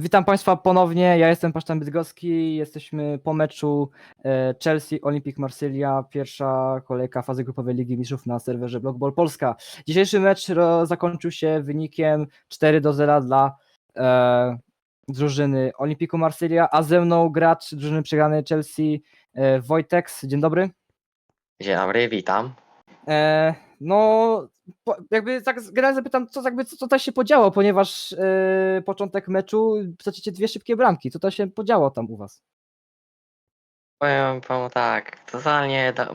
Witam Państwa ponownie. Ja jestem Pasztan Bydgoski. Jesteśmy po meczu e, Chelsea Olympic Marsylia, pierwsza kolejka fazy grupowej Ligi Mistrzów na serwerze Blockball Polska. Dzisiejszy mecz zakończył się wynikiem 4 do 0 dla e, drużyny Olympiku Marsylia, a ze mną gracz drużyny przegranej Chelsea e, Wojtek. Dzień dobry. Dzień dobry, witam. E, no, jakby tak generalnie zapytam, co, jakby, co, co tam się podziało, ponieważ e, początek meczu stracicie dwie szybkie bramki. Co to się podziało tam u was? Powiem panu tak, totalnie, da,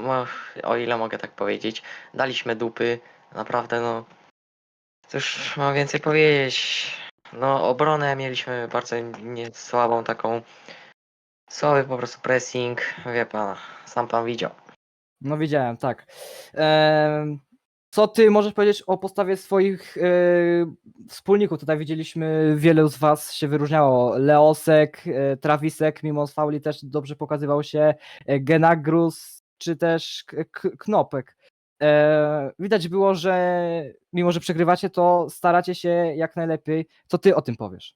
o ile mogę tak powiedzieć, daliśmy dupy, naprawdę no, cóż mam więcej powiedzieć, no obronę mieliśmy bardzo słabą taką, słaby po prostu pressing, wie pan, sam pan widział. No widziałem, tak. Co ty możesz powiedzieć o postawie swoich e, wspólników? Tutaj widzieliśmy, wielu z was się wyróżniało. Leosek, e, Travisek, mimo fauli też dobrze pokazywał się, e, Genagrus, czy też Knopek. Widać było, że mimo, że przegrywacie, to staracie się jak najlepiej. Co ty o tym powiesz?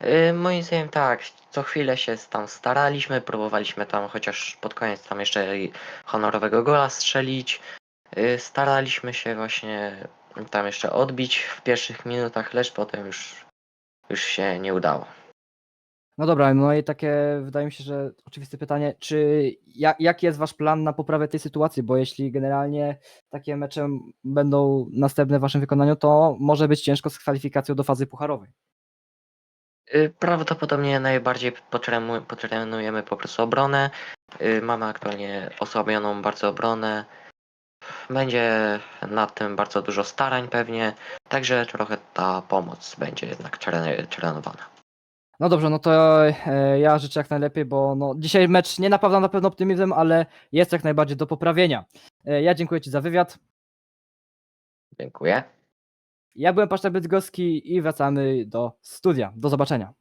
Yy, moim zdaniem tak, co chwilę się tam staraliśmy, próbowaliśmy tam chociaż pod koniec tam jeszcze honorowego gola strzelić. Yy, staraliśmy się właśnie tam jeszcze odbić w pierwszych minutach, lecz potem już, już się nie udało. No dobra, no i takie wydaje mi się, że oczywiste pytanie, czy jak, jaki jest wasz plan na poprawę tej sytuacji? Bo jeśli generalnie takie mecze będą następne w waszym wykonaniu, to może być ciężko z kwalifikacją do fazy pucharowej. Yy, Prawdopodobnie najbardziej potremu- potrenujemy po prostu obronę. Yy, Mamy aktualnie osłabioną bardzo obronę. Będzie nad tym bardzo dużo starań pewnie, także trochę ta pomoc będzie jednak tre- trenowana. No dobrze, no to e, ja życzę jak najlepiej, bo no, dzisiaj mecz nie napawa na pewno optymizmem, ale jest jak najbardziej do poprawienia. E, ja dziękuję ci za wywiad. Dziękuję. Ja byłem Paszczak Bydgoski i wracamy do studia. Do zobaczenia.